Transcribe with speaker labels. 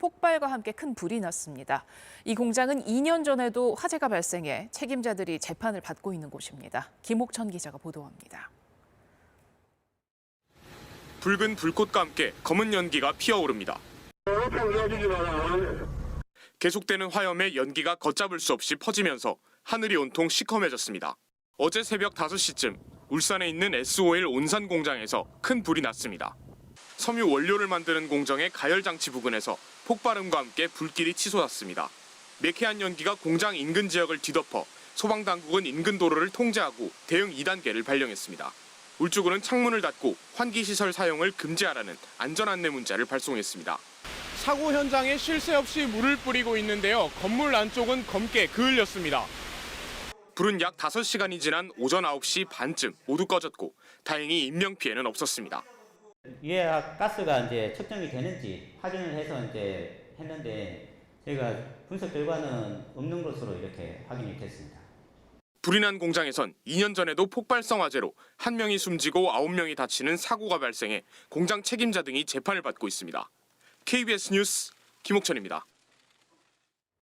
Speaker 1: 폭발과 함께 큰 불이 났습니다. 이 공장은 2년 전에도 화재가 발생해 책임자들이 재판을 받고 있는 곳입니다. 김옥천 기자가 보도합니다.
Speaker 2: 붉은 불꽃과 함께 검은 연기가 피어오릅니다. 계속되는 화염에 연기가 걷잡을 수 없이 퍼지면서 하늘이 온통 시커매졌습니다. 어제 새벽 5시쯤 울산에 있는 SOL 온산 공장에서 큰 불이 났습니다. 섬유 원료를 만드는 공정의 가열 장치 부근에서 폭발음과 함께 불길이 치솟았습니다. 매캐한 연기가 공장 인근 지역을 뒤덮어 소방 당국은 인근 도로를 통제하고 대응 2단계를 발령했습니다. 울주군은 창문을 닫고 환기 시설 사용을 금지하라는 안전 안내 문자를 발송했습니다. 사고 현장에 쉴 새 없이 물을 뿌리고 있는데요. 건물 안쪽은 검게 그을렸습니다. 불은 약 5시간이 지난 오전 9시 반쯤 모두 꺼졌고 다행히 인명 피해는 없었습니다.
Speaker 3: 유해학 가스가 이제 측정이 되는지 확인을 해서 이제 했는데 저희가 분석 결과는 없는 것으로 이렇게 확인이 됐습니다.
Speaker 2: 불이 난 공장에선 2년 전에도 폭발성 화재로 한 명이 숨지고 9명이 다치는 사고가 발생해 공장 책임자 등이 재판을 받고 있습니다. KBS 뉴스 김옥천입니다.